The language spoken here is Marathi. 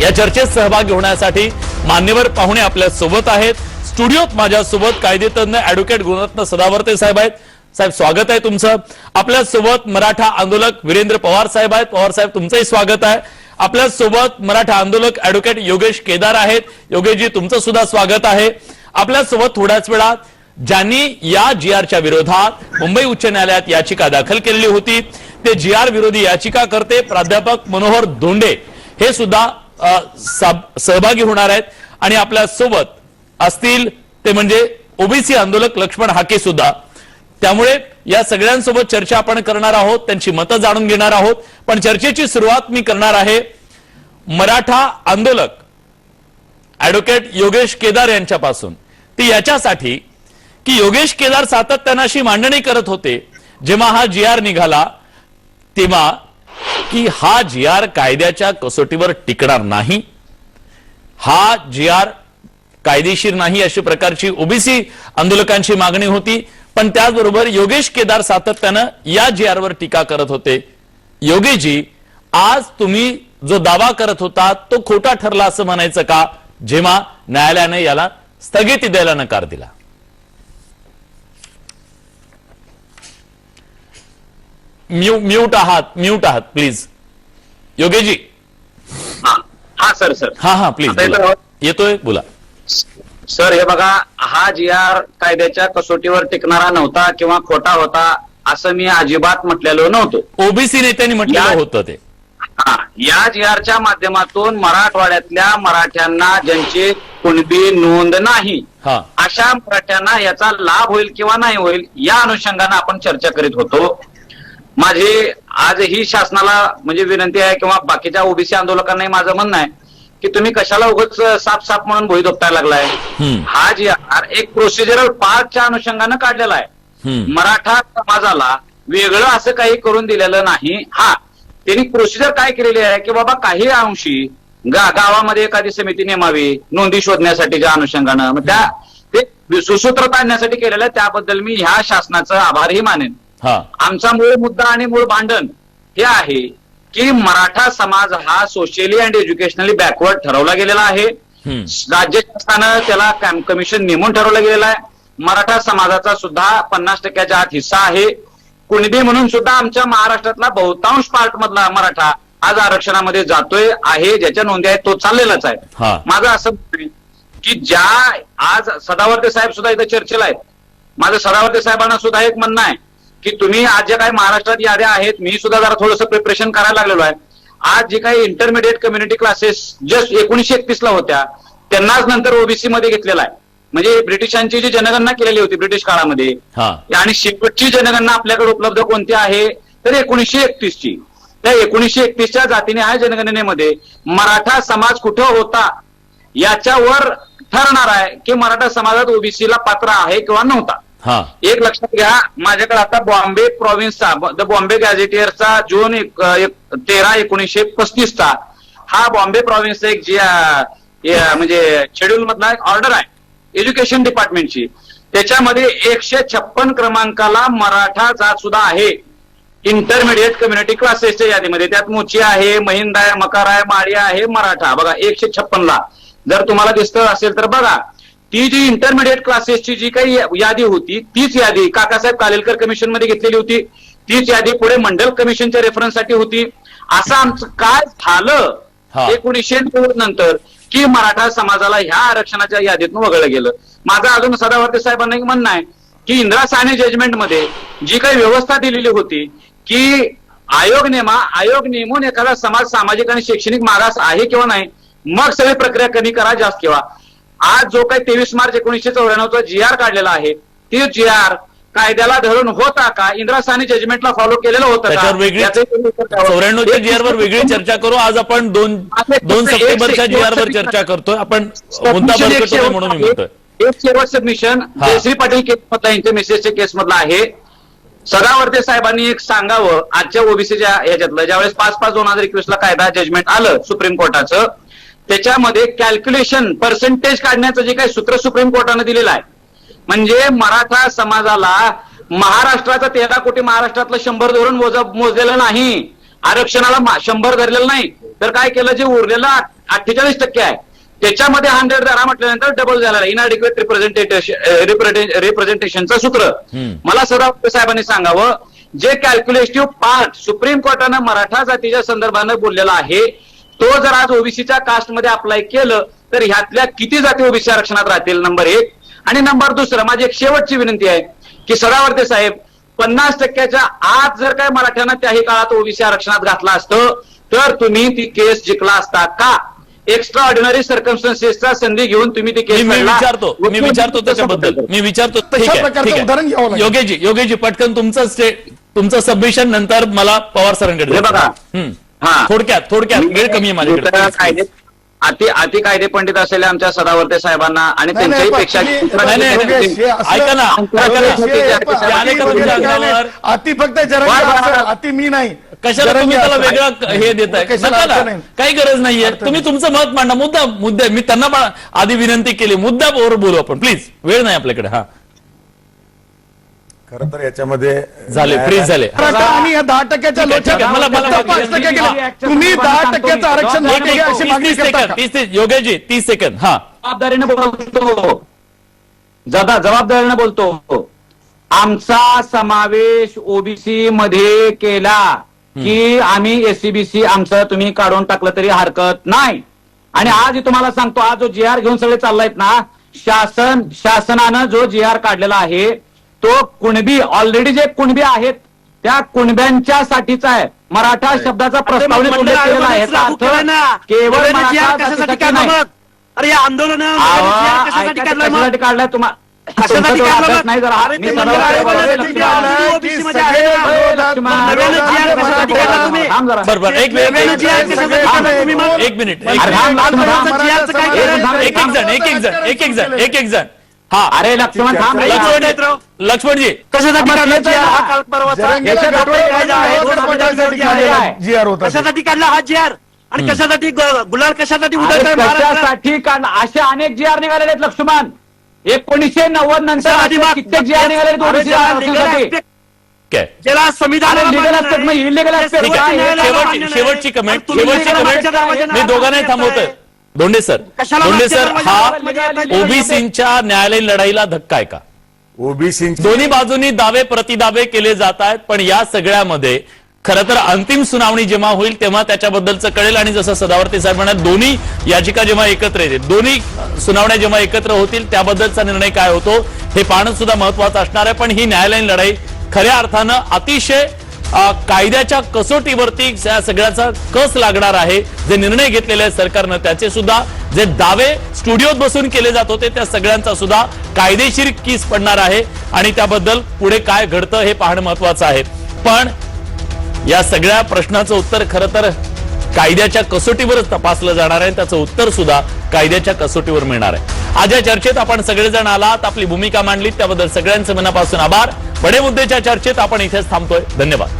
या चर्चेत सहभागी होण्यासाठी मान्यवर पाहुणे आपल्यासोबत आहेत. स्टुडिओत माझ्यासोबत कायदेतज्ञ ऍडव्होकेट गुणरत्न सदावर्ते साहेब आहेत. साहेब स्वागत आहे तुमचं. आपल्यासोबत मराठा आंदोलक वीरेंद्र पवार साहेब आहेत. पवार साहेब तुमचंही स्वागत आहे. आपल्यासोबत मराठा आंदोलक ऍडव्होकेट योगेश केदार आहेत. योगेशजी तुमचं सुद्धा स्वागत आहे. आपल्यासोबत थोड्याच वेळात ज्यांनी या जी आरच्या विरोधात मुंबई उच्च न्यायालयात याचिका दाखल केलेली होती. ते जी आर विरोधी याचिका करते प्राध्यापक मनोहर धोंडे हे सुद्धा सहभागी होणार आहेत. आणि आपल्यासोबत असतील ते म्हणजे ओबीसी आंदोलक लक्ष्मण हाके सुद्धा. त्यामुळे या सगळ्यांसोबत चर्चा आपण करणार आहोत त्यांची मतं जाणून घेणार आहोत. पण चर्चेची सुरुवात मी करणार आहे मराठा आंदोलक ऍडव्होकेट योगेश केदार यांच्यापासून. ती याच्यासाठी की योगेश केदार सातत्यानं अशी मांडणी करत होते जेव्हा हा जी आर निघाला तेव्हा की हा जी आर कायद्याच्या कसोटीवर टिकणार नाही हा जी आर कायदेशीर नाही अशी प्रकारची ओबीसी आंदोलकांची मागणी होती पण त्याचबरोबर योगेश केदार सातत्यानं या जी आरवर टीका करत होते. योगेशजी आज तुम्ही जो दावा करत होता तो खोटा ठरला असं म्हणायचं का? जेव्हा न्यायालयाने याला स्थगिती द्यायला नकार दिला. म्यू म्यूट आहात म्यूट आहात प्लीज योगेशजी. हा हा सर सर. हा हा प्लीज येतोय? बोला. सर हे बघा हा जी आर कायद्याच्या कसोटीवर टिकणारा नव्हता किंवा खोटा होता असं मी अजिबात म्हटलेलो नव्हतो. ओबीसी नेत्यांनी म्हटलेलं या- होतं ते. हा या जी आरच्या माध्यमातून मराठवाड्यातल्या मराठ्यांना ज्यांची कुणबी नोंद नाही हा. अशा मराठ्यांना याचा लाभ होईल किंवा नाही होईल या अनुषंगानं आपण चर्चा करीत होतो. माझी आजही शासनाला म्हणजे विनंती आहे किंवा बाकीच्या ओबीसी आंदोलकांनाही माझं म्हणणं आहे की तुम्ही कशाला उगाच साफ साफ म्हणून भोई धोपटायला लागलाय. हा जी आर एक प्रोसिजरल पार्टच्या अनुषंगानं काढलेला आहे. मराठा समाजाला वेगळं असं काही करून दिलेलं नाही. हा त्यांनी प्रोसिजर काय केलेली आहे की बाबा काही अंशी गा गावामध्ये एखादी समिती नेमावी नोंदी शोधण्यासाठीच्या अनुषंगानं. मग त्या ते सुसूत्रता आणण्यासाठी केलेलं आहे. त्याबद्दल मी ह्या शासनाचं आभारही मानेन. हा आमचा मूळ मुद्दा आणि मूळ भांडण हे आहे की मराठा समाज हा सोशली अँड एज्युकेशनली बॅकवर्ड ठरवला गेलेला आहे. राज्य शासनानं त्याला कॅम- कमिशन नेमून ठरवलं गेलेलं आहे. मराठा समाजाचा सुद्धा पन्नास टक्क्याच्या आत हिस्सा आहे. कुणबी म्हणून सुद्धा आमच्या महाराष्ट्रातला बहुतांश पार्ट मधला मराठा आज आरक्षणामध्ये जातोय आहे ज्याच्या नोंदी आहेत तो चाललेलाच. आहे. माझं असं की ज्या आज सदावर्ते साहेब सुद्धा इथं चर्चेला आहेत. माझं सदावर्ते साहेबांना सुद्धा एक म्हणणं आहे. की तुम्ही आज ज्या काही महाराष्ट्रात याद्या आहेत मी सुद्धा जरा थोडंसं प्रिपरेशन करायला लागलेलो आहे. आज जे काही इंटरमिडिएट कम्युनिटी क्लासेस जस्ट एकोणीशे एकतीस ला होत्या त्यांनाच नंतर ओबीसी मध्ये घेतलेला आहे. म्हणजे ब्रिटिशांची जी जनगणना केलेली होती ब्रिटिश काळामध्ये हा. आणि शेवटची जनगणना आपल्याकडे उपलब्ध कोणती आहे तर एकोणीसशे एकतीस ची त्या एकोणीसशे एकतीसच्या जातीने ह्या जनगणनेमध्ये मराठा समाज कुठं होता याच्यावर ठरणार आहे की मराठा समाजात ओबीसीला पात्र आहे किंवा नव्हता. एक लक्षात घ्या माझ्याकडे आता बॉम्बे प्रॉव्हिन्सचा द बॉम्बे गॅझेटियरचा जून एक- एक- तेरा एकोणीसशे पस्तीसचा हा बॉम्बे प्रॉव्हिन्सचा एक जी म्हणजे शेड्यूल मधला एक ऑर्डर आहे एज्युकेशन डिपार्टमेंटची त्याच्यामध्ये एकशे छप्पन क्रमांकाला मराठा जात सुद्धा आहे. इंटरमिडिएट कम्युनिटी क्लासेसच्या यादीमध्ये. त्यात मोची आहे महिंदा आहे मकार आहे माळी आहे मराठा. बघा एकशे छप्पन ला जर तुम्हाला दिसत असेल तर बघा. ती जी इंटरमिडिएट क्लासेसची जी काही यादी होती तीच यादी काकासाहेब कालेलकर कमिशनमध्ये घेतलेली होती. तीच यादी पुढे मंडल कमिशनच्या रेफरन्ससाठी होती. असं आमचं काय. झालं एकोणीसशे नव्वद नंतर की मराठा समाजाला ह्या आरक्षणाच्या यादीतून वगळलं गेलं. माझं अजून सदावर्ते साहेबांना एक म्हणणं आहे की इंदिरा साने जजमेंटमध्ये जी काही व्यवस्था दिलेली होती की आयोग नेमा आयोग नेमून एखादा समाज सामाजिक आणि शैक्षणिक मागास आहे किंवा नाही मग सगळी प्रक्रिया कमी करा जास्त ठेवा. आज जो काही तेवीस मार्च एकोणीसशे चौऱ्याण्णवचा जी आर काढलेला आहे ती जी आर कायद्याला धरून होता का? इंदिरा साने जजमेंटला फॉलो केलेलं होतं चौऱ्याण्णवच्या जी वर वेगळी चर्चा करू. आज आपण दोन दोन सप्टेंबरच्या जी वर चर्चा करतोय. आपण मुद्दा म्हणून मी म्हणतोय. एक शेवट सबमिशन. जयश्री पाटील केस मधला यांच्या मिसेसच्या केस मधला आहे. सदावर्ते साहेबांनी एक सांगावं. आजच्या ओबीसीच्या ह्याच्यातलं ज्यावेळेस पाच पाच दोन हजार एकवीस ला कायदा जजमेंट आलं सुप्रीम कोर्टाचं त्याच्यामध्ये कॅल्क्युलेशन पर्सेंटेज काढण्याचं जे काही सूत्र सुप्रीम कोर्टानं दिलेलं आहे. म्हणजे मराठा समाजाला महाराष्ट्राचं तेरा कोटी महाराष्ट्रातलं शंभर धरून मोज मोजलेलं नाही. आरक्षणाला शंभर धरलेलं नाही. तर काय केलं? जे उरलेलं अठ्ठेचाळीस टक्के आहे. त्याच्यामध्ये हंड्रेड धरा म्हटल्यानंतर डबल झालेला इनअडिक्वेट रिप्रेझेंटेशन रिप्रेझेंटेशनचं सूत्र. मला सदावर्ते साहेबांनी सांगावं जे कॅल्क्युलेटिव्ह पार्ट सुप्रीम कोर्टानं मराठा जातीच्या संदर्भानं बोललेला आहे तो जर आज ओबीसीच्या कास्टमध्ये अप्लाय केलं तर ह्यातल्या किती जाती ओबीसी आरक्षणात राहतील नंबर एक आणि नंबर दुसरं माझी एक शेवटची विनंती आहे की सदावर्ते साहेब पन्नास टक्क्याच्या आत जर काय मराठ्यांना त्याही काळात ओबीसी आरक्षणात घातलं असतं तर तुम्ही ती केस जिंकला असता का एक्स्ट्रा ऑर्डिनरी सर्कमस्टन्सेसचा संधी घेऊन तुम्ही ती केस मी. विचारतो मी विचारतो त्याच्याबद्दल मी विचारतो उदाहरण लागेल. योगेशजी योगेशजी पटकन तुमचं स्टे तुमचं सबमिशन नंतर मला पवार सरांकडे हे. बघा. हा. थोडक्यात थोडक्यात वेळ कमी आहे माझ्याकडे. अति अति कायदे पंडित असलेल्या आमच्या सदावर्ते साहेबांना आणि त्यांच्याही पेक्षा हे ऐका ना, अति फक्त अति मी नाही. कशाला तुम्ही त्याला. वेगळं हे देताय. काही गरज नाहीये. तुम्ही तुमचं मत मांडा. मुद्दा मुद्दे मी त्यांना आधी विनंती केली. मुद्द्यावर बोलू आपण. प्लीज वेळ नाही आपल्याकडे. हा. खरं तर याच्यामध्ये झाले फ्रीज झाले. आणि या दहा टक्क्याच्या. तुम्ही दहा टक्क्याचं आरक्षण अशी मागणी करता योगेशजी तीस सेकंद हा. जबाबदारीने बोलतो. जदा जबाबदारीने बोलतो. आमचा समावेश ओबीसी मध्ये केला की आम्ही एससीबीसी आमचं तुम्ही काढून टाकलं तरी हरकत नाही. आणि आज तुम्हाला सांगतो आज जो जी आर घेऊन सगळे चाललायत ना शासन शासनानं जो जी आर काढलेला आहे तो कुणबी ऑलरेडी जे कुणबी आहेत त्या कुणब्यांच्या साठीचा आहे. मराठा शब्दाचा. अर्थ केवळ? अरे आंदोलन कशासाठी काढलाय तुम्हाला? नाही जरा. बरोबर एक मिनिट एक जण एक एक जण एक एक जण एक एक जण. हा अरे लक्ष्मण थांब नाही, लक्ष्मण. नाही. लक्ष्मणजी कशासाठी काढला? आहे हा. काल परवाचा. जरंगीला आहे? आहे. जी आर होता ते. कशासाठी काढला हा जी आर आणि कशासाठी ग- गुलाल कशासाठी अरे महाराष्ट्रात कशासाठी काढला असे अनेक जी आर निघालेले आहेत लक्ष्मण एकोणीसशे नव्वद नंतर कशासाठी असे? कित्येक जी आर निघालेले आहेत अरे ओबीसी ज्याला legal आरक्षणासाठी. aspect- काय ज्याला संविधान अरे legal aspect म्हणजे illegal aspect ठीक आहे काय? शेवटची शेवटची शेवटची दरवाजा मी दोघांनाही थांबवतोय. दोंडे सर दोंडे सर हा येताय? ओबीसींच्या न्यायालयीन लढाईला धक्का आहे का ओबीसींची दोन्ही बाजूनी दावे प्रतिदावे केले जात आहेत पण या सगळ्यामध्ये खरं तर अंतिम सुनावणी जेव्हा होईल तेव्हा त्याच्याबद्दलचं कळेल आणि जसं सदावर्ती साहेब म्हणत दोन्ही याचिका जेव्हा एकत्र येतील दोन्ही सुनावण्या जेव्हा एकत्र होतील त्याबद्दलचा निर्णय काय होतो हे पाहणं सुद्धा महत्वाचं असणार आहे पण ही न्यायालयीन लढाई खऱ्या अर्थानं अतिशय कायद्याच्या कसोटीवरती या सगळ्याचा कस लागणार आहे जे निर्णय घेतलेले आहेत सरकारनं त्याचे सुद्धा जे दावे स्टुडिओत बसून केले जात होते त्या सगळ्यांचा सुद्धा कायदेशीर किस पडणार आहे आणि त्याबद्दल पुढे काय घडतं हे पाहणं महत्वाचं आहे. पण या सगळ्या प्रश्नाचं उत्तर खरं तर कायद्याच्या कसोटीवरच तपासलं जाणार आहे त्याचं उत्तर सुद्धा कायद्याच्या कसोटीवर मिळणार आहे. आज या चर्चेत आपण सगळेजण आलात आपली भूमिका मांडली त्याबद्दल सगळ्यांचे मनापासून आभार. बडे मुद्देच्या चर्चेत आपण इथेच थांबतोय. धन्यवाद.